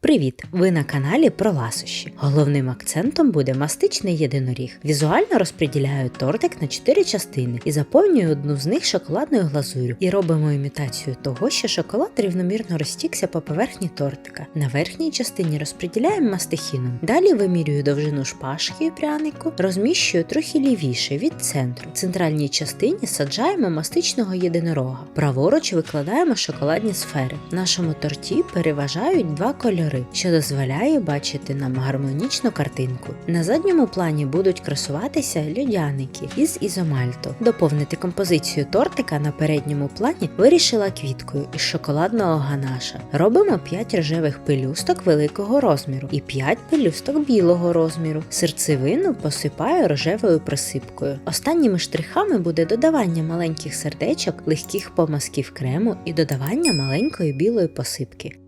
Привіт! Ви на каналі про ласощі. Головним акцентом буде мастичний єдиноріг. Візуально розподіляю тортик на 4 частини і заповнюю одну з них шоколадною глазурю. І робимо імітацію того, що шоколад рівномірно розтікся по поверхні тортика. На верхній частині розподіляємо мастихіном. Далі вимірюю довжину шпажки і прянику, розміщую трохи лівіше від центру. В центральній частині саджаємо мастичного єдинорога. Праворуч викладаємо шоколадні сфери. В нашому торті переважають два кольори, що дозволяє бачити нам гармонічну картинку. На задньому плані будуть красуватися льодяники із ізомальту. Доповнити композицію тортика на передньому плані вирішила квіткою із шоколадного ганаша. Робимо 5 рожевих пелюсток великого розміру і 5 пелюсток білого розміру. Серцевину посипаю рожевою присипкою. Останніми штрихами буде додавання маленьких сердечок, легких помазків крему і додавання маленької білої посипки.